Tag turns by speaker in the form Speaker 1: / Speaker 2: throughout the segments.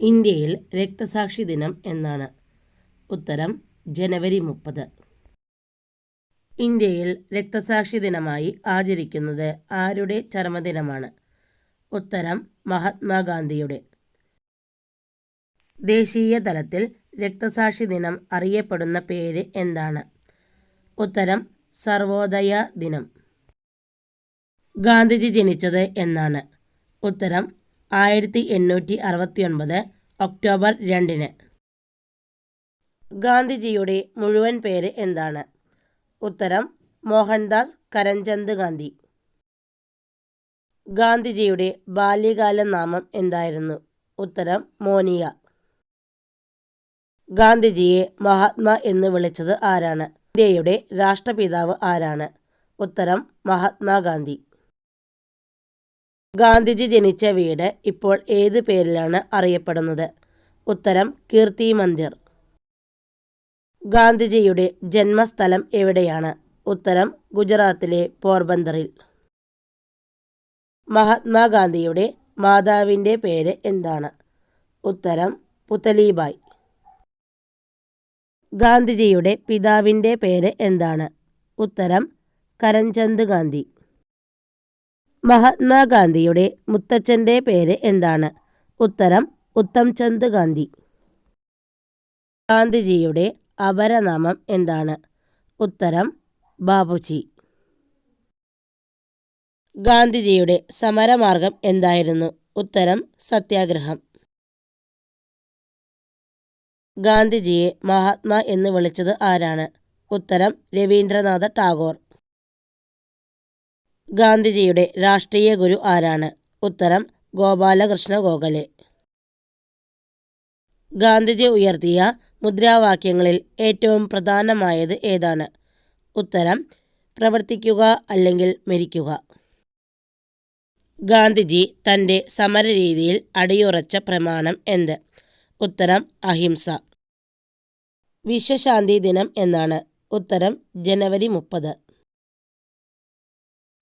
Speaker 1: ഇന്ത്യയിൽ രക്തസാക്ഷി ദിനം എന്നാണ്. ഉത്തരം ജനുവരി മുപ്പത്. ഇന്ത്യയിൽ രക്തസാക്ഷി ദിനമായി ആചരിക്കുന്നത് ആരുടെ ചരമദിനമാണ്? ഉത്തരം മഹാത്മാഗാന്ധിയുടെ. ദേശീയ തലത്തിൽ രക്തസാക്ഷി ദിനം അറിയപ്പെടുന്ന പേര് എന്താണ്? ഉത്തരം സർവോദയ ദിനം. ഗാന്ധിജി ജനിച്ചത് എന്നാണ്. ഉത്തരം ആയിരത്തി എണ്ണൂറ്റി അറുപത്തി ഒൻപത് ഒക്ടോബർ രണ്ടിന്. ഗാന്ധിജിയുടെ മുഴുവൻ പേര് എന്താണ്? ഉത്തരം മോഹൻദാസ് കരംചന്ദ് ഗാന്ധി. ഗാന്ധിജിയുടെ ബാല്യകാല നാമം എന്തായിരുന്നു? ഉത്തരം മോനിയ. ഗാന്ധിജിയെ മഹാത്മാ എന്ന് വിളിച്ചത് ആരാണ്? ഇന്ത്യയുടെ രാഷ്ട്രപിതാവ് ആരാണ്? ഉത്തരം മഹാത്മാഗാന്ധി ഗാന്ധിജി ജനിച്ച വീട് ഇപ്പോൾ ഏത് പേരിലാണ് അറിയപ്പെടുന്നത്? ഉത്തരം കീർത്തി മന്ദിർ. ഗാന്ധിജിയുടെ ജന്മസ്ഥലം എവിടെയാണ്? ഉത്തരം ഗുജറാത്തിലെ പോർബന്ദറിൽ. മഹാത്മാഗാന്ധിയുടെ മാതാവിന്റെ പേര് എന്താണ്? ഉത്തരം പുത്തലീബായ്. ഗാന്ധിജിയുടെ പിതാവിന്റെ പേര് എന്താണ്? ഉത്തരം കരംചന്ദ് ഗാന്ധി. മഹാത്മാഗാന്ധിയുടെ മുത്തച്ഛന്റെ പേര് എന്താണ്? ഉത്തരം ഉത്തംചന്ദ് ഗാന്ധി. ഗാന്ധിജിയുടെ അപരനാമം എന്താണ്? ഉത്തരം ബാബുജി ഗാന്ധിജിയുടെ സമരമാർഗം എന്തായിരുന്നു? ഉത്തരം സത്യാഗ്രഹം. ഗാന്ധിജിയെ മഹാത്മാ എന്ന് വിളിച്ചത് ആരാണ്? ഉത്തരം രവീന്ദ്രനാഥ ടാഗോർ. ഗാന്ധിജിയുടെ രാഷ്ട്രീയ ഗുരു ആരാണ്? ഉത്തരം ഗോപാലകൃഷ്ണ ഗോഖലെ. ഗാന്ധിജി ഉയർത്തിയ മുദ്രാവാക്യങ്ങളിൽ ഏറ്റവും പ്രധാനമായത് ഏതാണ്? ഉത്തരം പ്രവർത്തിക്കുക അല്ലെങ്കിൽ മരിക്കുക. ഗാന്ധിജി തന്റെ സമരരീതിയിൽ അടിയുറച്ച പ്രമാണം എന്ത്? ഉത്തരം അഹിംസ. വിശ്വശാന്തി ദിനം എന്നാണ്. ഉത്തരം ജനുവരി മുപ്പത്.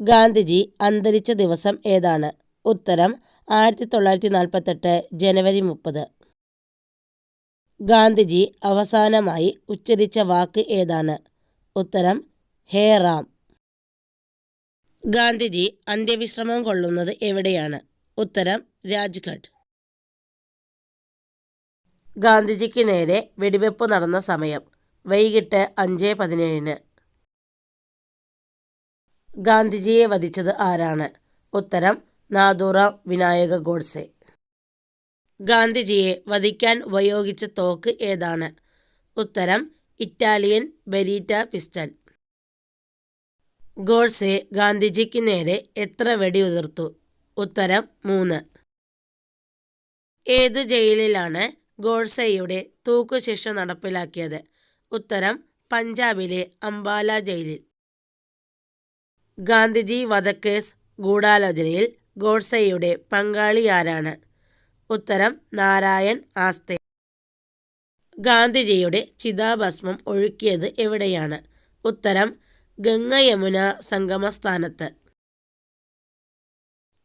Speaker 1: ഗാന്ധിജി അന്തരിച്ച ദിവസം ഏതാണ്? ഉത്തരം ആയിരത്തി തൊള്ളായിരത്തി നാൽപ്പത്തെട്ട് ജനുവരി മുപ്പത്. ഗാന്ധിജി അവസാനമായി ഉച്ചരിച്ച വാക്ക് ഏതാണ്? ഉത്തരം ഹേ റാം. ഗാന്ധിജി അന്ത്യവിശ്രമം കൊള്ളുന്നത് എവിടെയാണ്? ഉത്തരം രാജ്ഘട്ട്. ഗാന്ധിജിക്ക് നേരെ വെടിവെപ്പ് നടന്ന സമയം വൈകിട്ട് അഞ്ച് പതിനേഴിന്. ഗാന്ധിജിയെ വധിച്ചത് ആരാണ്? ഉത്തരം നാദൂറാം വിനായക ഗോഡ്സെ. ഗാന്ധിജിയെ വധിക്കാൻ ഉപയോഗിച്ച തോക്ക് ഏതാണ്? ഉത്തരം ഇറ്റാലിയൻ ബെരീറ്റ പിസ്റ്റൽ. ഗോഡ്സെ ഗാന്ധിജിക്ക് നേരെ എത്ര വെടി ഉതിർത്തു ഉത്തരം മൂന്ന്. ഏതു ജയിലിലാണ് ഗോഡ്സെയുടെ തൂക്കുശിക്ഷ നടപ്പിലാക്കിയത്? ഉത്തരം പഞ്ചാബിലെ അംബാല ജയിലിൽ. ഗാന്ധിജി വധക്കേസ് ഗൂഢാലോചനയിൽ ഗോഡ്സെയുടെ പങ്കാളി ആരാണ്? ഉത്തരം നാരായൺ ആസ്തേ. ഗാന്ധിജിയുടെ ചിതാഭസ്മം ഒഴുക്കിയത് എവിടെയാണ്? ഉത്തരം ഗംഗ യമുന സംഗമസ്ഥാനത്ത്.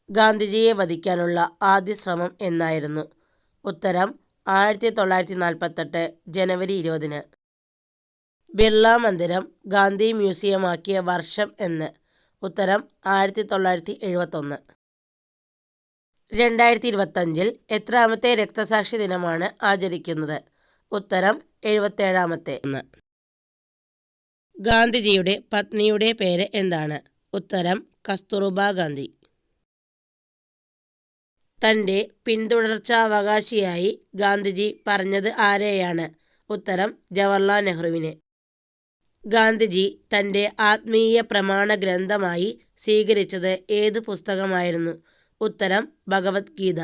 Speaker 1: ഗാന്ധിജിയെ വധിക്കാനുള്ള ആദ്യ ശ്രമം എന്നായിരുന്നു. ഉത്തരം ആയിരത്തി തൊള്ളായിരത്തി നാൽപ്പത്തെട്ട് ജനുവരി ഇരുപതിന്. ബിർള മന്ദിരം ഗാന്ധി മ്യൂസിയമാക്കിയ വർഷം എന്ന്. ഉത്തരം ആയിരത്തി തൊള്ളായിരത്തി എഴുപത്തൊന്ന് രണ്ടായിരത്തി ഇരുപത്തഞ്ചിൽ എത്രാമത്തെ രക്തസാക്ഷി ദിനമാണ് ആചരിക്കുന്നത്? ഉത്തരം എഴുപത്തേഴാമത്തെ. ഒന്ന് ഗാന്ധിജിയുടെ പത്നിയുടെ പേര് എന്താണ്? ഉത്തരം കസ്തൂർബ ഗാന്ധി. തന്റെ പിന്തുടർച്ചാവകാശിയായി ഗാന്ധിജി പറഞ്ഞത് ആരെയാണ്? ഉത്തരം ജവഹർലാൽ നെഹ്റുവിനെ. ഗാന്ധിജി തന്റെ ആത്മീയ പ്രമാണ ഗ്രന്ഥമായി സ്വീകരിച്ചത് ഏത് പുസ്തകമായിരുന്നു? ഉത്തരം ഭഗവത്ഗീത.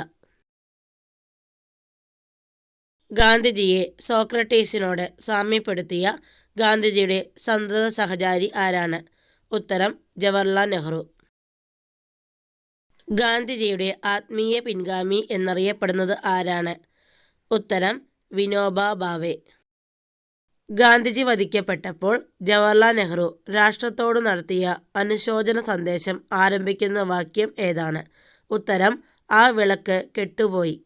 Speaker 1: ഗാന്ധിജിയെ സോക്രട്ടീസിനോട് സാമ്യപ്പെടുത്തിയ ഗാന്ധിജിയുടെ സന്തത സഹചാരി ആരാണ്? ഉത്തരം ജവഹർലാൽ നെഹ്റു. ഗാന്ധിജിയുടെ ആത്മീയ പിൻഗാമി എന്നറിയപ്പെടുന്നത് ആരാണ്? ഉത്തരം വിനോബ ഭാവെ ഗാന്ധിജി വധിക്കപ്പെട്ടപ്പോൾ ജവഹർലാൽ നെഹ്റു രാഷ്ട്രത്തോട് നടത്തിയ അനുശോചന സന്ദേശം ആരംഭിക്കുന്ന വാക്യം ഏതാണ്? ഉത്തരം ആ വിളക്ക് കെട്ടുപോയി.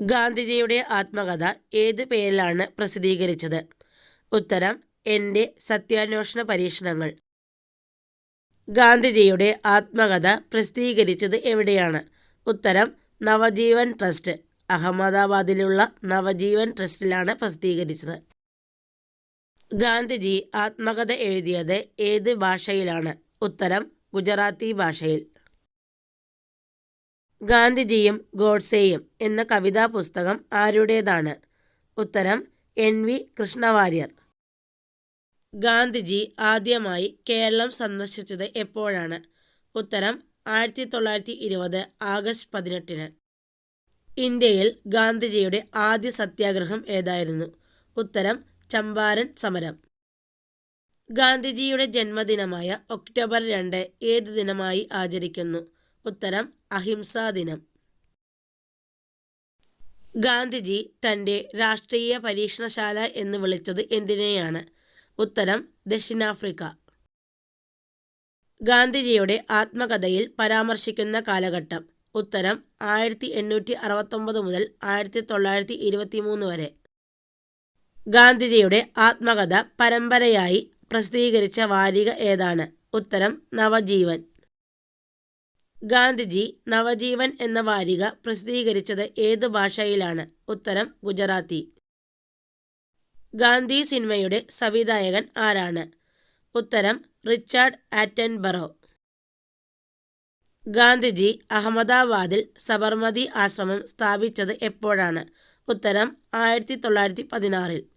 Speaker 1: ഗാന്ധിജിയുടെ ആത്മകഥ ഏത് പേരിലാണ് പ്രസിദ്ധീകരിച്ചത്? ഉത്തരം എന്റെ സത്യാന്വേഷണ പരീക്ഷണങ്ങൾ. ഗാന്ധിജിയുടെ ആത്മകഥ പ്രസിദ്ധീകരിച്ചത് എവിടെയാണ്? ഉത്തരം നവജീവൻ ട്രസ്റ്റ്. അഹമ്മദാബാദിലുള്ള നവജീവൻ ട്രസ്റ്റിലാണ് പ്രസിദ്ധീകരിച്ചത്. ഗാന്ധിജി ആത്മകഥ എഴുതിയത് ഏത് ഭാഷയിലാണ്? ഉത്തരം ഗുജറാത്തി ഭാഷയിൽ. ഗാന്ധിജിയും ഗോഡ്സേയും എന്ന കവിതാ പുസ്തകം ആരുടേതാണ്? ഉത്തരം എൻ വി കൃഷ്ണവാര്യർ. ഗാന്ധിജി ആദ്യമായി കേരളം സന്ദർശിച്ചത് എപ്പോഴാണ്? ഉത്തരം ആയിരത്തി തൊള്ളായിരത്തി ഇരുപത് ആഗസ്റ്റ് പതിനെട്ടിന്. ഇന്ത്യയിൽ ഗാന്ധിജിയുടെ ആദ്യ സത്യാഗ്രഹം ഏതായിരുന്നു? ഉത്തരം ചമ്പാരൻ സമരം. ഗാന്ധിജിയുടെ ജന്മദിനമായ ഒക്ടോബർ രണ്ട് ഏത് ദിനമായി ആചരിക്കുന്നു? ഉത്തരം അഹിംസാ ദിനം. ഗാന്ധിജി തന്റെ രാഷ്ട്രീയ പരീക്ഷണശാല എന്ന് വിളിച്ചത് എന്തിനെയാണ്? ഉത്തരം ദക്ഷിണാഫ്രിക്ക. ഗാന്ധിജിയുടെ ആത്മകഥയിൽ പരാമർശിക്കുന്ന കാലഘട്ടം. ഉത്തരം ആയിരത്തി എണ്ണൂറ്റി അറുപത്തൊമ്പത് മുതൽ ആയിരത്തി തൊള്ളായിരത്തി ഇരുപത്തി മൂന്ന് വരെ. ഗാന്ധിജിയുടെ ആത്മകഥ പരമ്പരയായി പ്രസിദ്ധീകരിച്ച വാരിക ഏതാണ്? ഉത്തരം നവജീവൻ. ഗാന്ധിജി നവജീവൻ എന്ന വാരിക പ്രസിദ്ധീകരിച്ചത് ഏത് ഭാഷയിലാണ്? ഉത്തരം ഗുജറാത്തി. ഗാന്ധി സിനിമയുടെ സംവിധായകൻ ആരാണ്? ഉത്തരം റിച്ചാർഡ് ആറ്റൻബറോ. ഗാന്ധിജി അഹമ്മദാബാദിൽ സബർമതി ആശ്രമം സ്ഥാപിച്ചത് എപ്പോഴാണ്? ഉത്തരം ആയിരത്തി തൊള്ളായിരത്തി പതിനാറിൽ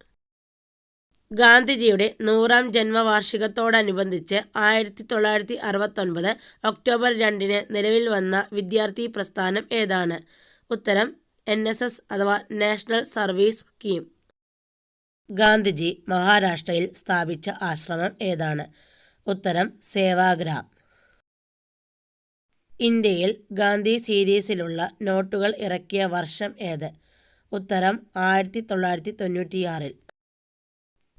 Speaker 1: ഗാന്ധിജിയുടെ നൂറാം ജന്മവാർഷികത്തോടനുബന്ധിച്ച് ആയിരത്തി തൊള്ളായിരത്തി അറുപത്തൊൻപത് ഒക്ടോബർ രണ്ടിന് നിലവിൽ വന്ന വിദ്യാർത്ഥി പ്രസ്ഥാനം ഏതാണ്? ഉത്തരം എൻ എസ് എസ് അഥവാ നാഷണൽ സർവീസ് സ്കീം. ഗാന്ധിജി മഹാരാഷ്ട്രയിൽ സ്ഥാപിച്ച ആശ്രമം ഏതാണ്? ഉത്തരം സേവാഗ്രാം. ഇന്ത്യയിൽ ഗാന്ധി സീരീസിലുള്ള നോട്ടുകൾ ഇറക്കിയ വർഷം ഏത്? ഉത്തരം ആയിരത്തി തൊള്ളായിരത്തി തൊണ്ണൂറ്റിയാറിൽ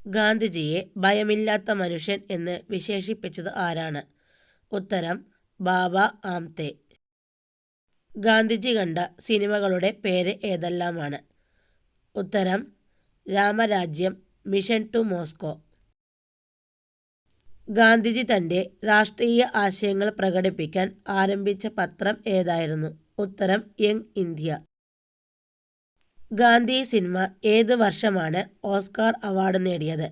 Speaker 1: ഗാന്ധിജിയെ ഭയമില്ലാത്ത മനുഷ്യൻ എന്ന് വിശേഷിപ്പിച്ചത് ആരാണ്? ഉത്തരം ബാബ ആംതെ. ഗാന്ധിജി കണ്ട സിനിമകളുടെ പേര് ഏതെല്ലാമാണ്? ഉത്തരം Ramrajya mission to Moscow. Gandhiji തന്റെ രാഷ്ട്രീയ ആശയങ്ങൾ പ്രകടിപ്പിക്കാൻ ആരംഭിച്ച പത്രം ഏതായിരുന്നു? ഉത്തരം യങ് ഇന്ത്യ. ഗാന്ധി സിനിമ ഏത് വർഷമാണ് ഓസ്കാർ അവാർഡ് നേടിയത്?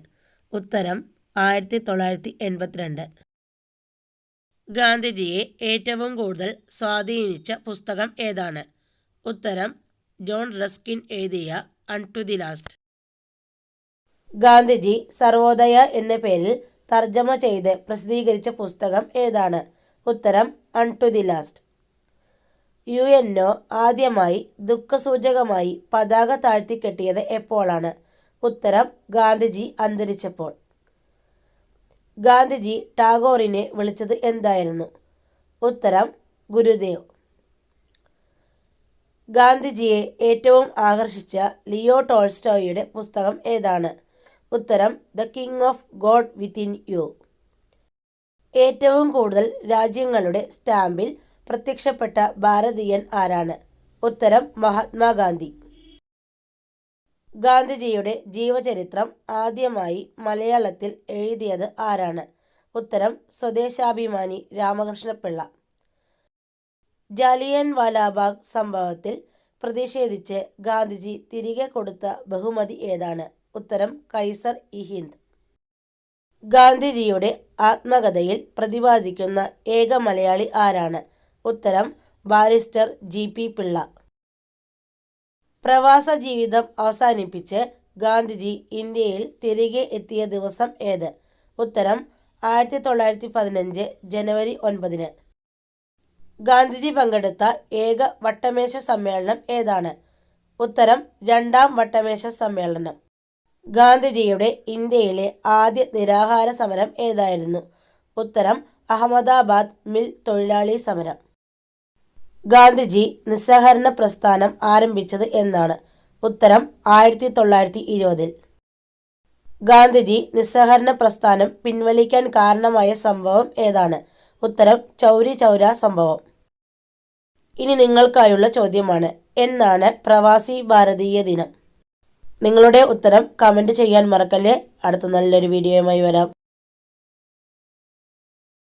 Speaker 1: ഉത്തരം ആയിരത്തി തൊള്ളായിരത്തി എൺപത്തിരണ്ട് ഗാന്ധിജിയെ ഏറ്റവും കൂടുതൽ സ്വാധീനിച്ച പുസ്തകം ഏതാണ്? ഉത്തരം ജോൺ റസ്കിൻ എഴുതിയ unto the last. Gandhiji Sarvodaya എന്ന പേരിൽ തർജമ ചെയ്ത് പ്രസിദ്ധീകരിച്ച പുസ്തകം ഏതാണ്? ഉത്തരം unto the last. U N O ആദ്യമായി ദുഃഖസൂചകമായി പതാക താഴ്ത്തിക്കെട്ടിയത് എപ്പോഴാണ്? ഉത്തരം ഗാന്ധിജി അന്തരിച്ചപ്പോൾ. ഗാന്ധിജി ടാഗോറിനെ വിളിച്ചത് എന്തായിരുന്നു? ഉത്തരം ഗുരുദേവ്. ഗാന്ധിജിയെ ഏറ്റവും ആകർഷിച്ച ലിയോ ടോൾസ്റ്റോയുടെ പുസ്തകം ഏതാണ്? ഉത്തരം the king of God within you. ഏറ്റവും കൂടുതൽ രാജ്യങ്ങളുടെ സ്റ്റാമ്പിൽ പ്രത്യക്ഷപ്പെട്ട ഭാരതീയൻ ആരാണ്? ഉത്തരം മഹാത്മാഗാന്ധി. ഗാന്ധിജിയുടെ ജീവചരിത്രം ആദ്യമായി മലയാളത്തിൽ എഴുതിയത് ആരാണ്? ഉത്തരം സ്വദേശാഭിമാനി രാമകൃഷ്ണപിള്ള. ജാലിയൻ വാലാബാഗ് സംഭവത്തിൽ പ്രതിഷേധിച്ച് ഗാന്ധിജി തിരികെ കൊടുത്ത ബഹുമതി ഏതാണ്? ഉത്തരം കൈസർ ഇ ഹിന്ദ്. ഗാന്ധിജിയുടെ ആത്മകഥയിൽ പ്രതിപാദിക്കുന്ന ഏക മലയാളി ആരാണ്? ഉത്തരം ബാരിസ്റ്റർ ജി. പി. പിള്ള. പ്രവാസ ജീവിതം അവസാനിപ്പിച്ച് ഗാന്ധിജി ഇന്ത്യയിൽ തിരികെ എത്തിയ ദിവസം ഏത്? ഉത്തരം ആയിരത്തി തൊള്ളായിരത്തി പതിനഞ്ച് ജനുവരി ഒൻപതിന്. ഗാന്ധിജി പങ്കെടുത്ത ഏക വട്ടമേശ സമ്മേളനം ഏതാണ്? ഉത്തരം രണ്ടാം വട്ടമേശ സമ്മേളനം. ഗാന്ധിജിയുടെ ഇന്ത്യയിലെ ആദ്യ നിരാഹാര സമരം ഏതായിരുന്നു? ഉത്തരം അഹമ്മദാബാദ് മിൽ തൊഴിലാളി സമരം. ഗാന്ധിജി നിസ്സഹരണ പ്രസ്ഥാനം ആരംഭിച്ചത് എന്നാണ്. ഉത്തരം ആയിരത്തി തൊള്ളായിരത്തി ഇരുപതിൽ ഗാന്ധിജി നിസ്സഹരണ പ്രസ്ഥാനം പിൻവലിക്കാൻ കാരണമായ സംഭവം ഏതാണ്? ഉത്തരം ചൗരി ചൗര സംഭവം. ഇനി നിങ്ങൾക്കായുള്ള ചോദ്യമാണ് എന്നാണ് പ്രവാസി ഭാരതീയ ദിനം. നിങ്ങളുടെ ഉത്തരം കമന്റ് ചെയ്യാൻ മറക്കല്ലേ? അടുത്ത നല്ലൊരു വീഡിയോയുമായി വരാം.